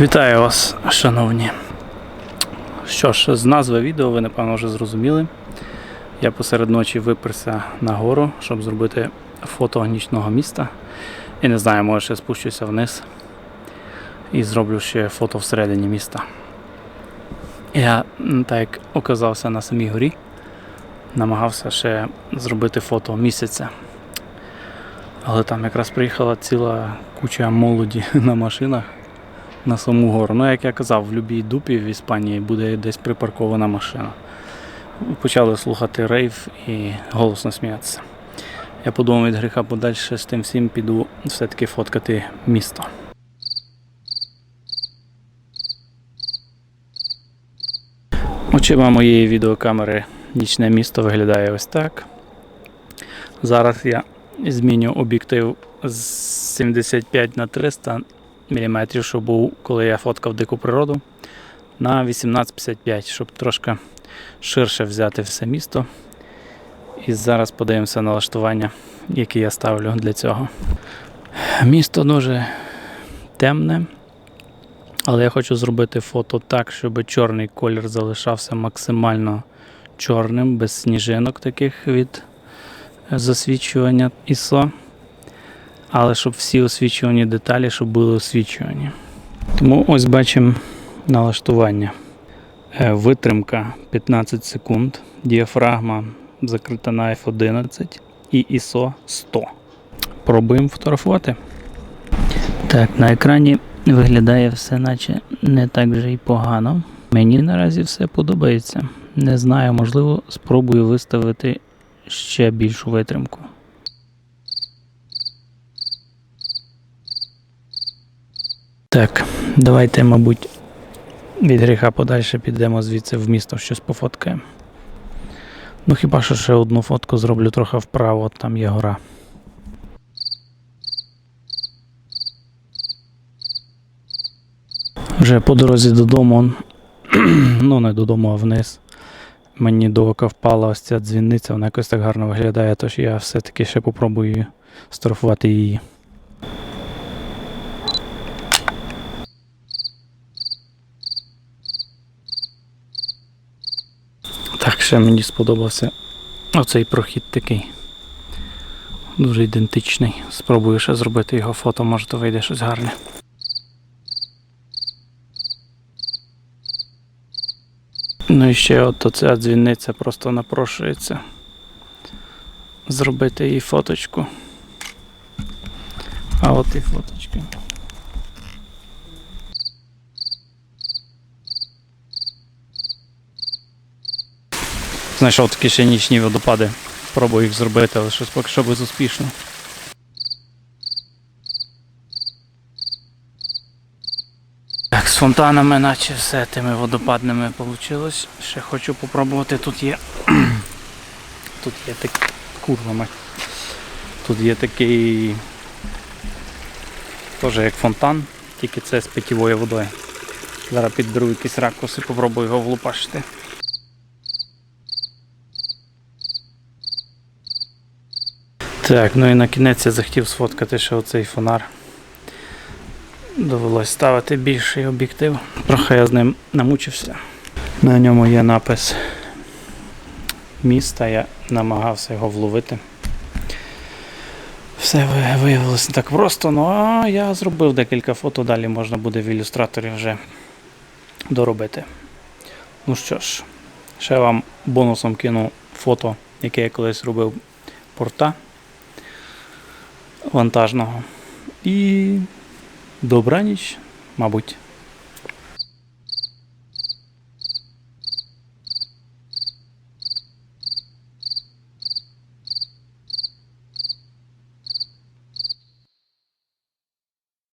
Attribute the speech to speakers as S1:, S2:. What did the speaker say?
S1: Вітаю вас, шановні. Що ж, з назви відео ви напевно вже зрозуміли. Я посеред ночі виперся на гору, щоб зробити фото нічного міста. І не знаю, може ще спущуся вниз і зроблю ще фото всередині міста. Я, так як оказався на самій горі, намагався ще зробити фото місяця. Але там якраз приїхала ціла куча молоді на машинах на саму гору. Ну, як я казав, в будь-якій дупі в Іспанії буде десь припаркована машина. Почали слухати рейв і голосно сміятися. Я подумав від гріха подальше з тим всім піду все-таки фоткати місто. Очима моєї відеокамери нічне місто виглядає ось так. Зараз я зміню об'єктив з 75 на 300 мм, що був, коли я фоткав дику природу, на 1855, щоб трошки ширше взяти все місто. І зараз подивимося налаштування, які я ставлю для цього. Місто дуже темне, але я хочу зробити фото так, щоб чорний колір залишався максимально чорним, без сніжинок таких від засвічування ISO але щоб всі освічувані деталі, щоб були освічувані. Тому ось бачимо налаштування. Е, Витримка 15 секунд, діафрагма закрита на F11 і ISO 100. Пробуємо фотографувати. Так, на екрані виглядає все наче не так вже й погано. Мені наразі все подобається. Не знаю, можливо, спробую виставити ще більшу витримку. Так, давайте, мабуть, від гріха подальше підемо звідси в місто щось пофоткаємо. Ну хіба що ще одну фотку зроблю трохи вправо, там є гора. Вже по дорозі додому, ну не додому, а вниз. Мені до ока впала ось ця дзвіниця, вона якось так гарно виглядає, тож я все-таки ще попробую строфувати її. Так, ще мені сподобався оцей прохід такий. Дуже ідентичний. Спробую ще зробити його фото, може то вийде щось гарне. Ну і ще от оця дзвіниця просто напрошується. Зробити їй фоточку. А от і фоточка. Знайшов такі ще нічні водопади. Пробую їх зробити, але щось поки що безуспішно. Так, з фонтанами, наче все тими водопадними вийшло. Ще хочу попробувати. Тут є. Тут є так. Курва мать. Тут є такий. Теж як фонтан, тільки це з питьовою водою. Зараз підберу якийсь ракурс і попробую його влупашити. Так, ну і на кінець я захотів сфоткати ще оцей фонар. Довелось ставити більший об'єктив. Трохи я з ним намучився. На ньому є напис міста, я намагався його вловити. Все виявилося не так просто, ну а я зробив декілька фото, далі можна буде в ілюстраторі вже доробити. Ну що ж, ще вам бонусом кину фото, яке я колись робив порта вантажного. І добраніч, мабуть.